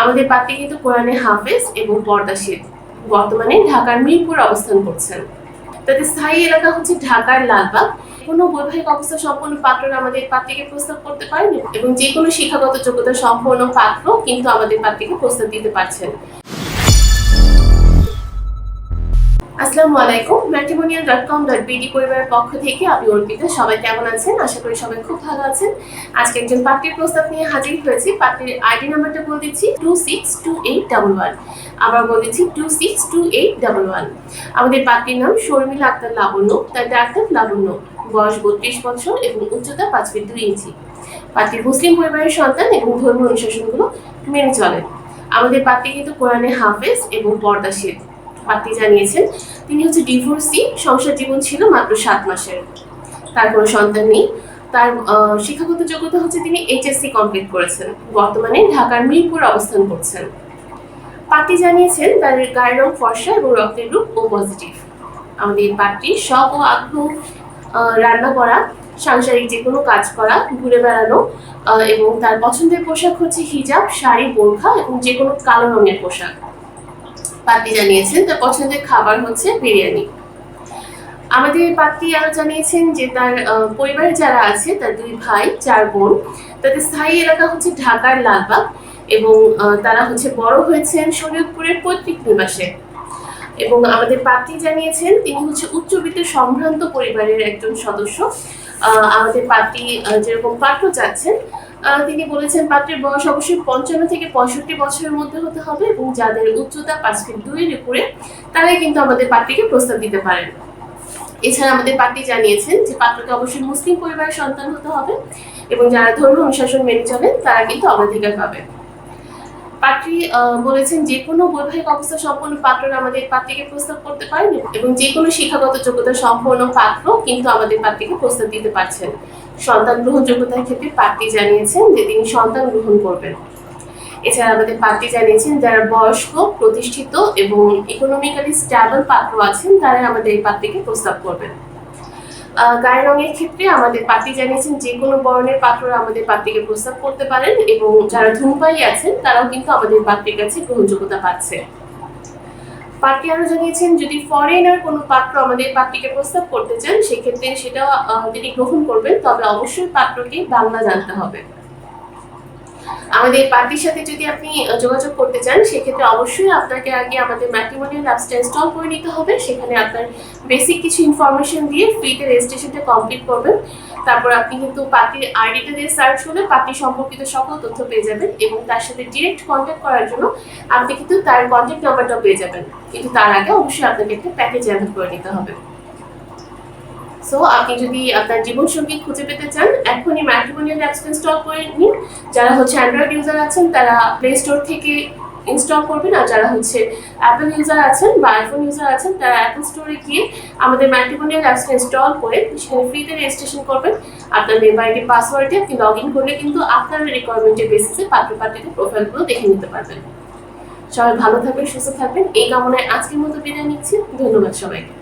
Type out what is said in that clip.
আমাদের পাত্রী কিন্তু কোরআনে হাফেজ এবং পর্দাশীল বর্তমানে ঢাকার মিরপুর অবস্থান করছেন। তাদের স্থায়ী এলাকা হচ্ছে ঢাকার লালবাগ। কোনো বৈবাহিক অবস্থা সম্পন্ন পাত্ররা আমাদের পাত্রীকে প্রস্তাব করতে পারেন এবং যে কোনো শিক্ষাগত যোগ্যতা সম্পন্ন পাত্র কিন্তু আমাদের পাত্রীকে প্রস্তাব দিতে পারছেন। আসসালামু আলাইকুম, matrimonial dot com dot BD পরিবারের পক্ষ থেকে আমি অর্পিতা। সবাই কেমন আছেন? আশা করি সবাই খুব ভালো আছেন। আজকে একজন পাত্রীর প্রস্তাব নিয়ে হাজির হয়েছি। পাত্রীর আইডি নাম্বারটা বলে দিচ্ছি two six two eight double one আবার বলে দিচ্ছি two six two eight double one আমাদের পাত্রীর নাম শর্মিলা আক্তার লাবণ্য, তার ডাক্তার লাবণ্য। বয়স বত্রিশ বছর এবং উচ্চতা পাঁচ ফিট দুই ইঞ্চি। পাত্রী মুসলিম পরিবারের সন্তান এবং ধর্মীয় অনুশাসনগুলো মেনে চলেন। আমাদের পাত্রী কিন্তু কোরআনে হাফেজ এবং পর্দাশীল। পাত্রী জানিয়েছেন, তিনি হচ্ছে ডিভোর্সি সংসার জীবন ছিল মাত্র সাত মাসের। তার কোনো সন্তান নেই। তার শিক্ষাগত যোগ্যতা হচ্ছে তিনি এইচএসসি কমপ্লিট করেছেন। বর্তমানে ঢাকার মিরপুর অবস্থান করছেন। পাত্রী জানিয়েছেন, তার গায়ের রং ফর্সা এবং রক্তের রূপ ও পজিটিভ আমাদের পাত্রীর শখ ও আগ্রহ রান্না করা, সাংসারিক যে কোনো কাজ করা, ঘুরে বেড়ানো এবং তার পছন্দের পোশাক হচ্ছে হিজাব, শাড়ি, বোরখা এবং যে কোনো কালো রঙের পোশাক। পাত্রী জানিয়েছেন, তার পছন্দের খাবার হচ্ছে বিরিয়ানি। আমাদের পাত্রী আরও জানিয়েছেন যে তার পরিবারে যারা আছে, তার দুই ভাই, চার বোন, তাদের স্থায়ী এলাকা হচ্ছে ঢাকার লালবাগ এবং তারা হচ্ছে বড় হয়েছেন শরীয়তপুরের পৈতৃক নিবাসে। এবং আমাদের পাত্রী জানিয়েছেন, তিনি হচ্ছে উচ্চবিত্ত সম্ভ্রান্ত পরিবারের একজন সদস্য। আমাদের পাত্রী যেরকম পাত্র চাচ্ছেন তিনি বলেছেন পাত্রের বয়স অবশ্যই পঞ্চান্ন থেকে পঁয়ষট্টি বছরের মধ্যে হতে হবে এবং যাদের উচ্চতা পাঁচ ফিট দুইয়ের উপরে, তারাই কিন্তু আমাদের পাত্রীকে প্রস্তাব দিতে পারেন। এছাড়া আমাদের পাত্রী জানিয়েছেন যে পাত্রকে অবশ্যই মুসলিম পরিবারের সন্তান হতে হবে এবং যারা ধর্ম অনুশাসন মেনে চলেন, তারা কিন্তু অগ্রাধিকার পাবে পাত্রী বলেছেন যে কোনো বৈবাহিক অবস্থা সম্পন্ন পাত্ররা আমাদের পাত্রীকে প্রস্তাব করতে পারেন এবং যে কোনো শিক্ষাগত যোগ্যতা সম্পন্ন পাত্র কিন্তু আমাদের পাত্রীকে প্রস্তাব দিতে পারছেন। সন্তান গ্রহণ যোগ্যতার ক্ষেত্রে পাত্রী জানিয়েছেন যে তিনি সন্তান গ্রহণ করবেন। এছাড়া আমাদের পাত্রী জানিয়েছেন, যারা বয়স্ক, প্রতিষ্ঠিত এবং ইকোনমিক্যালি স্ট্যাবল পাত্র আছেন তারা আমাদের এই পাত্রীকে প্রস্তাব করবেন। গায়ের রঙের ক্ষেত্রে আমাদের পাত্রী জানিয়েছেন যে কোনো বর্ণের পাত্ররা আমাদের পাত্রীকে প্রস্তাব করতে পারেন এবং যারা ধূমপায়ী আছেন, তারাও কিন্তু আমাদের পাত্রীর কাছে গ্রহণযোগ্যতা পাচ্ছে। পাত্রী আরও জানিয়েছেন, যদি ফরেনার কোনো পাত্র আমাদের পাত্রীকে প্রস্তাব করতে চান, সেক্ষেত্রে সেটা যদি গ্রহণ করবেন, তবে অবশ্যই পাত্রকে বাংলা জানতে হবে। আমাদের পার্টির সাথে যদি আপনি যোগাযোগ করতে চান, সেক্ষেত্রে অবশ্যই আপনাকে আগে আমাদের ম্যাট্রিমোনিয়াল অ্যাপসটা ইনস্টল করে নিতে হবে। সেখানে আপনার বেসিক কিছু ইনফরমেশন দিয়ে ফ্রিতে রেজিস্ট্রেশনটা কমপ্লিট করবেন। তারপর আপনি কিন্তু পার্টির আইডিটা দিয়ে সার্চ করলে পার্টি সম্পর্কিত সকল তথ্য পেয়ে যাবেন এবং তার সাথে ডিরেক্ট কন্ট্যাক্ট করার জন্য আপনি কিন্তু তার কন্ট্যাক্ট নাম্বারটাও পেয়ে যাবেন। কিন্তু তার আগে অবশ্যই আপনাকে একটা প্যাকেজ অ্যাড করে নিতে হবে। সো আপনি যদি আপনার জীবনসঙ্গী খুঁজে পেতে চান এখনই ম্যাট্রিমোনিয়াল অ্যাপস ইনস্টল করে নিন। যারা হচ্ছে অ্যান্ড্রয়েড ইউজার আছেন, তারা প্লে স্টোর থেকে ইনস্টল করবেন। আর যারা হচ্ছে অ্যাপল ইউজার আছেন বা আইফোন ইউজার আছেন, তারা অ্যাপল স্টোরে গিয়ে আমাদের ম্যাট্রিমোনিয়াল অ্যাপসটা ইনস্টল করে সেখানে ফ্রিতে রেজিস্ট্রেশন করবেন। আপনার মেম্বার আইডি পাসওয়ার্ডে আপনি লগ ইন করলে কিন্তু আপনার রিকোয়ারমেন্টের বেসিসে পাত্র পাত্রীদের প্রোফাইলগুলো দেখে নিতে পারবেন। সবাই ভালো থাকবেন, সুস্থ থাকবেন। এই কামনায় আজকের মতো বিদায় নিচ্ছি। ধন্যবাদ সবাইকে।